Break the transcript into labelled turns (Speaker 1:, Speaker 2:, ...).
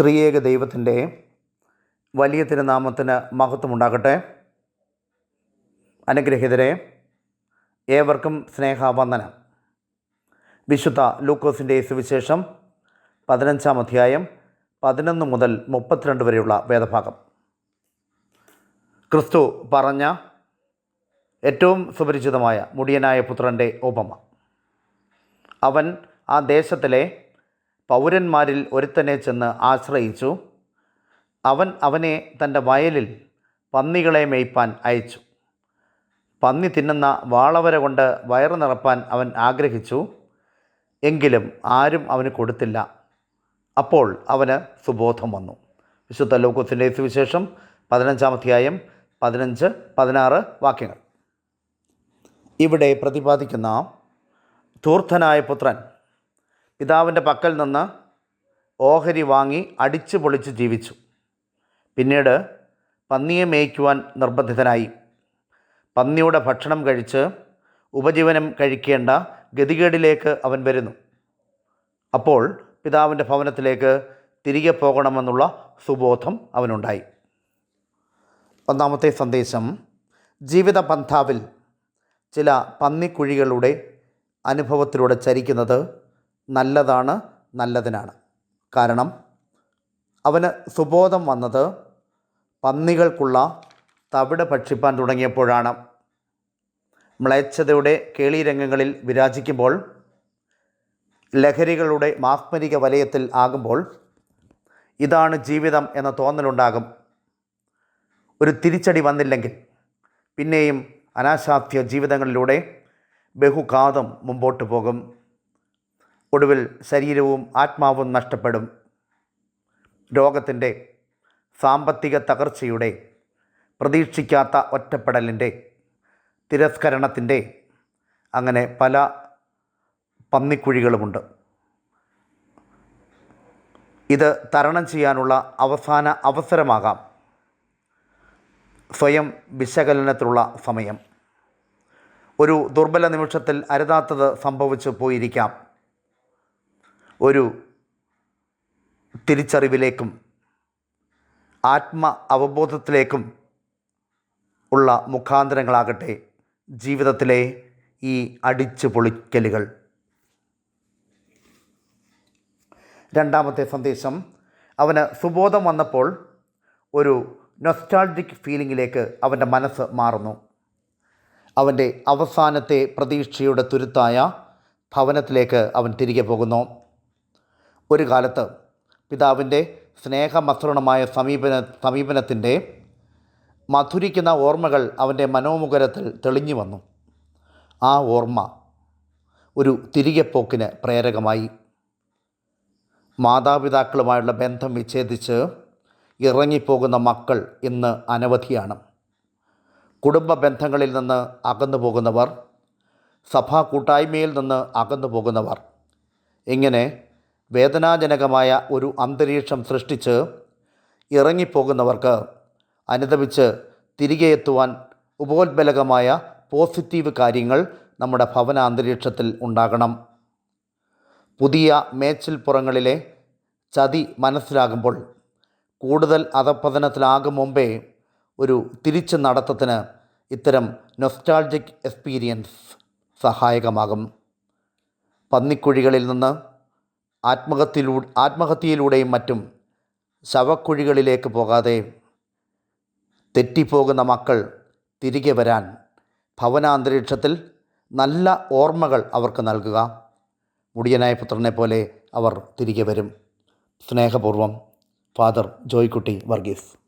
Speaker 1: ത്രിയേക ദൈവത്തിന്റെ വലിയ തിരുനാമത്തിന് മഹത്വമുണ്ടാകട്ടെ. അനുഗ്രഹിതരെ ഏവർക്കും സ്നേഹവന്ദനം. വിശുദ്ധ ലൂക്കോസിന്റെ സുവിശേഷം പതിനഞ്ചാം അധ്യായം പതിനൊന്ന് മുതൽ മുപ്പത്തിരണ്ട് വരെയുള്ള വേദഭാഗം. ക്രിസ്തു പറഞ്ഞ ഏറ്റവും സുപരിചിതമായ മുടിയനായ പുത്രന്റെ ഉപമ. അവൻ ആ ദേശത്തിലെ പൗരന്മാരിൽ ഒരുത്തനെ ചെന്ന് ആശ്രയിച്ചു. അവൻ അവനെ തന്റെ വയലിൽ പന്നികളെ മേയ്പ്പാൻ അയച്ചു. പന്നി തിന്നുന്ന വാളവര കൊണ്ട് വയറ് നിറപ്പാൻ അവൻ ആഗ്രഹിച്ചു. എങ്കിലും ആരും അവന് കൊടുത്തില്ല. അപ്പോൾ അവന് സുബോധം വന്നു. വിശുദ്ധ ലോകത്തിന്റെ സുവിശേഷം പതിനഞ്ചാം അധ്യായം പതിനഞ്ച് പതിനാറ് വാക്യങ്ങൾ. ഇവിടെ പ്രതിപാദിക്കുന്ന ധൂർത്തനായ പുത്രൻ പിതാവിന്റെ പക്കൽ നിന്ന് ഓഹരി വാങ്ങി അടിച്ചു പൊളിച്ച് ജീവിച്ചു. പിന്നീട് പന്നിയെ മേയ്ക്കുവാൻ നിർബന്ധിതനായി. പന്നിയുടെ ഭക്ഷണം കഴിച്ച് ഉപജീവനം കഴിക്കേണ്ട ഗതികേടിലേക്ക് അവൻ വരുന്നു. അപ്പോൾ പിതാവിന്റെ ഭവനത്തിലേക്ക് തിരികെ പോകണമെന്നുള്ള സുബോധം അവനുണ്ടായി. ഒന്നാമത്തെ സന്ദേശം ജീവിത പന്ഥാവിൽ ചില പന്നിക്കുഴികളുടെ അനുഭവത്തിലൂടെ ചരിക്കുന്നത് നല്ലതാണ് നല്ലതിനാണ്. കാരണം അവന് സുബോധം വന്നത് പന്നികൾക്കുള്ള തവിട് ഭക്ഷിപ്പാൻ തുടങ്ങിയപ്പോഴാണ്. മ്ലേച്ഛതയുടെ കേളീരംഗങ്ങളിൽ വിരാജിക്കുമ്പോൾ ലഹരികളുടെ മാസ്മരിക വലയത്തിൽ ആകുമ്പോൾ ഇതാണ് ജീവിതം എന്ന തോന്നലുണ്ടാകും. ഒരു തിരിച്ചടി വന്നില്ലെങ്കിൽ പിന്നെയും അനാശാസ്യ ജീവിതങ്ങളിലൂടെ ബഹുകാതം മുമ്പോട്ട് പോകും. ഒടുവിൽ ശരീരവും ആത്മാവും നഷ്ടപ്പെടും. രോഗത്തിന്റെ സാമ്പത്തിക തകർച്ചയുടെ പ്രതീക്ഷിക്കാത്ത ഒറ്റപ്പെടലിന്റെ തിരസ്കരണത്തിന്റെ അങ്ങനെ പല പന്നിക്കുഴികളുമുണ്ട്. ഇത് തരണം ചെയ്യാനുള്ള അവസാന അവസരമാകാം. സ്വയം വിശകലനത്തിലുള്ള സമയം. ഒരു ദുർബല നിമിഷത്തിൽ അരുതാത്തത് സംഭവിച്ചു പോയിരിക്കാം. ഒരു തിരിച്ചറിവിലേക്കും ആത്മ അവബോധത്തിലേക്കും ഉള്ള മുഖാന്തരങ്ങളാകട്ടെ ജീവിതത്തിലെ ഈ അടിച്ചു പൊളിക്കലുകൾ. രണ്ടാമത്തെ സന്ദേശം അവന് സുബോധം വന്നപ്പോൾ ഒരു നൊസ്റ്റാൾജിക് ഫീലിങ്ങിലേക്ക് അവന്റെ മനസ്സ് മാറുന്നു. അവന്റെ അവസാനത്തെ പ്രതീക്ഷയുടെ തുരുത്തായ ഭവനത്തിലേക്ക് അവൻ തിരികെ പോകുന്നു. ഒരു കാലത്ത് പിതാവിന്റെ സ്നേഹമസൃണമായ സമീപന സമീപനത്തിന്റെ മധുരിക്കുന്ന ഓർമ്മകൾ അവന്റെ മനോമുഖരത്തിൽ തെളിഞ്ഞു വന്നു. ആ ഓർമ്മ ഒരു തിരികെ പോക്കിന് പ്രേരകമായി. മാതാപിതാക്കളുമായുള്ള ബന്ധം വിച്ഛേദിച്ച് ഇറങ്ങിപ്പോകുന്ന മക്കൾ ഇന്ന് അനവധിയാണ്. കുടുംബ ബന്ധങ്ങളിൽ നിന്ന് അകന്നു പോകുന്നവർ സഭാ കൂട്ടായ്മയിൽ നിന്ന് അകന്നു പോകുന്നവർ ഇങ്ങനെ വേദനാജനകമായ ഒരു അന്തരീക്ഷം സൃഷ്ടിച്ച് ഇറങ്ങിപ്പോകുന്നവർക്ക് അനുദമിച്ച് തിരികെ എത്തുവാൻ ഉപോത്ബലകമായ പോസിറ്റീവ് കാര്യങ്ങൾ നമ്മുടെ ഭവന അന്തരീക്ഷത്തിൽ ഉണ്ടാകണം. പുതിയ മേച്ചിൽപ്പുറങ്ങളിലെ ചതി മനസ്സിലാകുമ്പോൾ കൂടുതൽ അധപ്പതനത്തിലാകും മുമ്പേ ഒരു തിരിച്ചു നടത്തത്തിന് ഇത്തരം നൊസ്റ്റാൾജിക് എക്സ്പീരിയൻസ് സഹായകമാകും. പന്നിക്കുഴികളിൽ നിന്ന് ആത്മഹത്യയിലൂടെ ആത്മഹത്യയിലൂടെയും മറ്റും ശവക്കുഴികളിലേക്ക് പോകാതെ തെറ്റിപ്പോകുന്ന മക്കൾ തിരികെ വരാൻ ഭവനാന്തരീക്ഷത്തിൽ നല്ല ഓർമ്മകൾ അവർക്ക് നൽകുക. മുടിയനായ പുത്രനെ പോലെ അവർ തിരികെ വരും. സ്നേഹപൂർവം ഫാദർ ജോയ്ക്കുട്ടി വർഗീസ്.